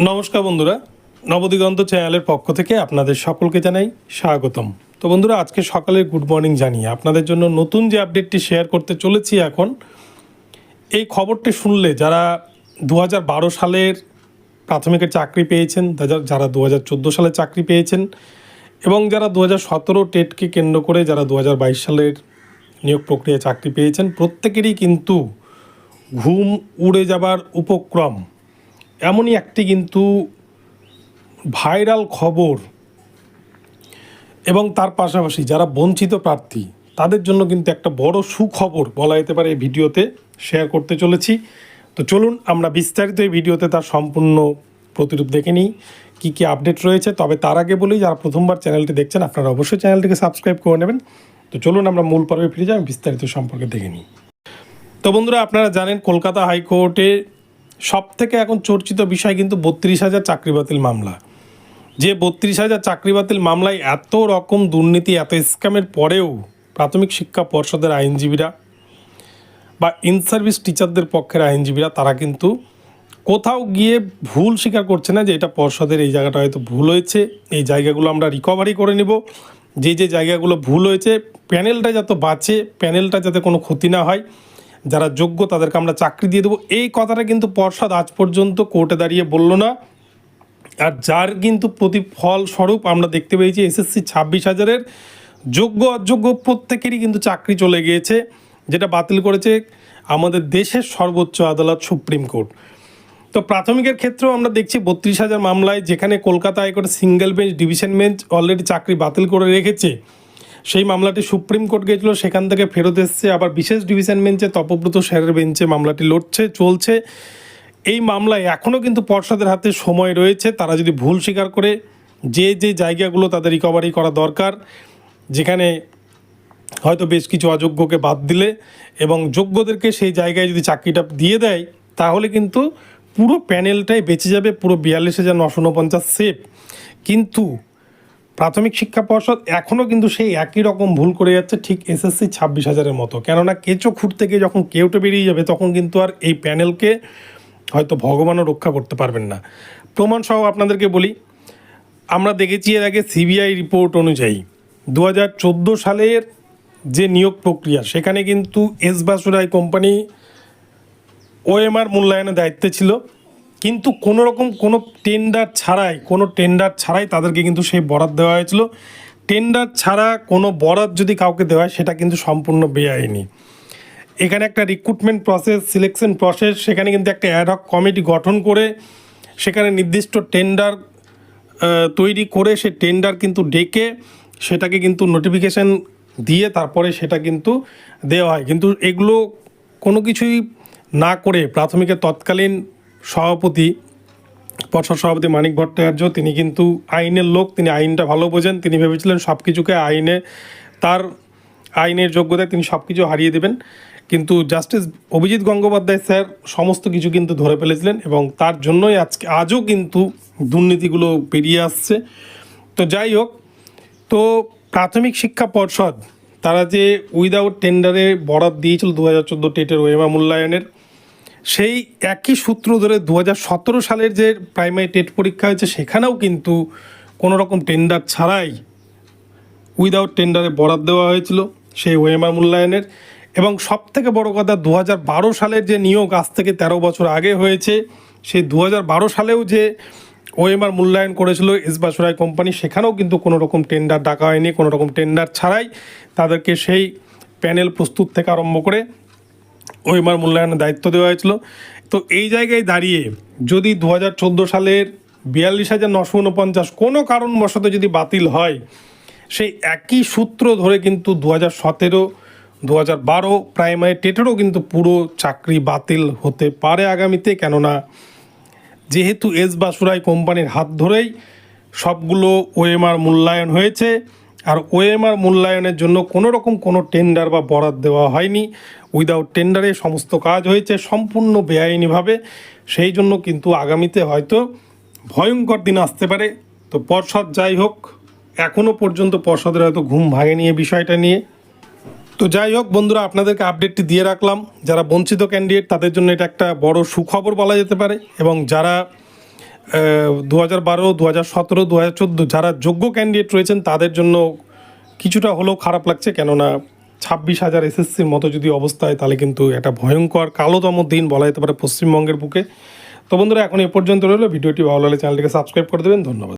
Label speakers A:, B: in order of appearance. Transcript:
A: নমস্কার বন্ধুরা, নবদিগন্ত চ্যানেলের পক্ষ থেকে আপনাদের সকলকে জানাই স্বাগতম। তো বন্ধুরা, আজকে সকালে গুড মর্নিং জানিয়ে আপনাদের জন্য নতুন যে আপডেটটি শেয়ার করতে চলেছি এখন, এই খবরটি শুনলে যারা দু হাজার বারো সালের প্রাথমিকের চাকরি পেয়েছেন, যারা- দু হাজার চোদ্দ সালে চাকরি পেয়েছেন এবং যারা দু হাজার সতেরো টেটকে কেন্দ্র করে যারা দু হাজার বাইশ সালের নিয়োগ প্রক্রিয়ায় চাকরি পেয়েছেন, প্রত্যেকেরই কিন্তু ঘুম উড়ে যাবার উপক্রম। এমনই একটি কিন্তু ভাইরাল খবর এবং তার পাশাপাশি যারা বঞ্চিত প্রার্থী, তাদের জন্য কিন্তু একটা বড় সুখবর বলা যেতে পারে এই ভিডিওতে শেয়ার করতে চলেছি। তো চলুন আমরা বিস্তারিত এই ভিডিওতে তার সম্পূর্ণ প্রতিরূপ দেখে নিই, কী কী আপডেট রয়েছে। তবে তার আগে বলি, যারা প্রথমবার চ্যানেলটি দেখছেন, আপনারা অবশ্যই চ্যানেলটিকে সাবস্ক্রাইব করে নেবেন। তো চলুন আমরা মূল পর্বে ফিরে যাই বিস্তারিত সম্পর্কে দেখে নিই। তো বন্ধুরা, আপনারা জানেন, কলকাতা হাইকোর্টে সব থেকে এখন চর্চিত বিষয় কিন্তু বত্রিশ হাজার চাকরি বাতিল মামলা। যে বত্রিশ হাজার চাকরি বাতিল মামলায় এত রকম দুর্নীতি, এত স্ক্যামের পরেও প্রাথমিক শিক্ষা পর্ষদের আইনজীবীরা বা ইন সার্ভিস টিচারদের পক্ষের আইনজীবীরা তারা কিন্তু কোথাও গিয়ে ভুল স্বীকার করছে না যে এটা পর্ষদের এই জায়গাটা হয়তো ভুল হয়েছে। এই জায়গাগুলো আমরা রিকভারি করে নিব। যে যে জায়গাগুলো ভুল হয়েছে প্যানেলটা যাতে বাঁচে প্যানেলটা যাতে কোনো ক্ষতি না হয় যারা যোগ্য তাদেরকে আমরা চাকরি দিয়ে দেবো। এই কথাটা কিন্তু পর্ষদ আজ পর্যন্ত কোর্টে দাঁড়িয়ে বলল না। আর যার কিন্তু প্রতিফল স্বরূপ আমরা দেখতে পেয়েছি এসএসসি ছাব্বিশ হাজারের যোগ্য অযোগ্য প্রত্যেকেরই কিন্তু চাকরি চলে গিয়েছে, যেটা বাতিল করেছে আমাদের দেশের সর্বোচ্চ আদালত সুপ্রিম কোর্ট। তো প্রাথমিকের ক্ষেত্রেও আমরা দেখছি বত্রিশ হাজার মামলায় যেখানে Kolkata high court single bench, division bench already চাকরি বাতিল করে রেখেছে। সেই মামলাটি সুপ্রিম কোর্ট গেছিল, সেখান থেকে ফেরত এসছে। আবার বিশেষ ডিভিশন বেঞ্চে তপব্রত স্যারের বেঞ্চে মামলাটি লড়ছে, চলছে। এই মামলায় এখনও কিন্তু পর্ষদের হাতে সময় রয়েছে। তারা যদি ভুল স্বীকার করে, যে যে জায়গাগুলো তাদের রিকভারি করা দরকার, যেখানে হয়তো বেশ কিছু অযোগ্যকে বাদ দিলে এবং যোগ্যদেরকে সেই জায়গায় যদি চাকরিটা দিয়ে দেয়, তাহলে কিন্তু পুরো প্যানেলটাই বেঁচে যাবে, পুরো বিয়াল্লিশ হাজার নশো উনপঞ্চাশ সেফ। কিন্তু প্রাথমিক শিক্ষা পর্ষদ এখনও কিন্তু সেই একই রকম ভুল করে যাচ্ছে, ঠিক এসএসসি ছাব্বিশ হাজারের মতো। কেননা কেঁচো খুঁট থেকে যখন কেউটে বেরিয়ে যাবে, তখন কিন্তু আর এই প্যানেলকে হয়তো ভগবানও রক্ষা করতে পারবেন না। প্রমাণ সহ আপনাদেরকে বলি, আমরা দেখেছি এর আগে সিবিআই রিপোর্ট অনুযায়ী দু হাজার চোদ্দ সালের যে নিয়োগ প্রক্রিয়া, সেখানে কিন্তু এস বাসুরাই কোম্পানি ওএমআর মূল্যায়নের দায়িত্বে ছিল। কিন্তু কোনো রকম কোনো টেন্ডার ছাড়াই, কোনো টেন্ডার ছাড়াই তাদেরকে কিন্তু সেই বরাদ দেওয়া হয়েছিল। টেন্ডার ছাড়া কোনো বরাদ যদি কাউকে দেওয়া হয়, সেটা কিন্তু সম্পূর্ণ বেআইনি। এখানে একটা রিক্রুটমেন্ট প্রসেস সিলেকশন প্রসেস সেখানে কিন্তু একটা অ্যাডহক কমিটি গঠন করে, সেখানে নির্দিষ্ট টেন্ডার তৈরি করে সে টেন্ডার কিন্তু ডেকে, সেটাকে কিন্তু নোটিফিকেশান দিয়ে তারপরে সেটা কিন্তু দেওয়া হয়। কিন্তু এগুলো কোনো কিছুই না করে প্রাথমিকের তৎকালীন সভাপতি, পর্ষদ সভাপতি মানিক ভট্টাচার্য, তিনি কিন্তু আইনের লোক, তিনি আইনটা ভালো বোঝেন, তিনি ভেবেছিলেন সব কিছুকে আইনে, তার আইনের যোগ্যতায় তিনি সব কিছু হারিয়ে দেবেন। কিন্তু জাস্টিস অভিজিৎ গঙ্গোপাধ্যায় স্যার সমস্ত কিছু কিন্তু ধরে ফেলেছিলেন এবং তার জন্যই আজকে, আজও কিন্তু দুর্নীতিগুলো বেরিয়ে আসছে। তো যাই হোক, তো প্রাথমিক শিক্ষা পর্ষদ, তারা যে উইদাউট টেন্ডারে বরাদ দিয়েছিল দু হাজার চোদ্দ টেটের ওয়েমা মূল্যায়নের সেই একই সূত্র ধরে দু সালের যে প্রাইমারি টেট পরীক্ষা হয়েছে, সেখানেও কিন্তু কোনো রকম টেন্ডার ছাড়াই উইদাউট টেন্ডারে বরাদ দেওয়া হয়েছিল সেই ওএমআর মূল্যায়নের। এবং সব থেকে বড় কথা দু সালের যে নিয়োগ আজ থেকে তেরো বছর আগে হয়েছে, সেই দু সালেও যে ওএমআর মূল্যায়ন করেছিল ইসবাসুরাই কোম্পানি সেখানেও কিন্তু কোনো রকম টেন্ডার ডাকা হয়নি কোনো রকম টেন্ডার ছাড়াই তাদেরকে সেই প্যানেল প্রস্তুত থেকে আরম্ভ করে ওএমআর মূল্যায়নের দায়িত্ব দেওয়া হয়েছিল। তো এই জায়গায় দাঁড়িয়ে যদি দু হাজার চোদ্দ সালের বিয়াল্লিশ হাজার নশো উনপঞ্চাশ কোনো কারণবশত যদি বাতিল হয়, সেই একই সূত্র ধরে কিন্তু দু হাজার সতেরো দু হাজার বারো প্রাইমারি টেটেরও কিন্তু পুরো চাকরি বাতিল হতে পারে আগামীতে। কেননা যেহেতু এস বাসুরাই কোম্পানির হাত ধরেই সবগুলো ওএমআর মূল্যায়ন হয়েছে আর ওএমআর মূল্যায়নের জন্য কোনো রকম কোনো টেন্ডার বা বরাদ দেওয়া হয়নি। উইদাউট টেন্ডারে সমস্ত কাজ হয়েছে, সম্পূর্ণ বেআইনিভাবে। সেই জন্য কিন্তু আগামীতে হয়তো ভয়ঙ্কর দিন আসতে পারে। তো পর্ষদ যাই হোক এখনও পর্যন্ত পর্ষদের হয়তো ঘুম ভাঙে নিয়ে বিষয়টা নিয়ে। তো যাই হোক বন্ধুরা, আপনাদেরকে আপডেটটি দিয়ে রাখলাম। যারা বঞ্চিত ক্যান্ডিডেট তাদের জন্য এটা একটা বড় সুখবর বলা যেতে পারে। এবং যারা দু হাজার বারো দু হাজার সতেরো দু হাজার চোদ্দ যারা যোগ্য ক্যান্ডিডেট রয়েছেন, তাদের জন্য কিছুটা হলেও খারাপ লাগছে। কেননা ছাব্বিশ হাজার এসএসসির মতো যদি অবস্থা হয় তাহলে কিন্তু একটা ভয়ঙ্কর কালোতম দিন বলা যেতে পারে পশ্চিমবঙ্গের বুকে। তো বন্ধুরা, এখন এ পর্যন্ত রইল। ভিডিওটি ভালো লাগলে চ্যানেলটিকে সাবস্ক্রাইব করে দেবেন। ধন্যবাদ।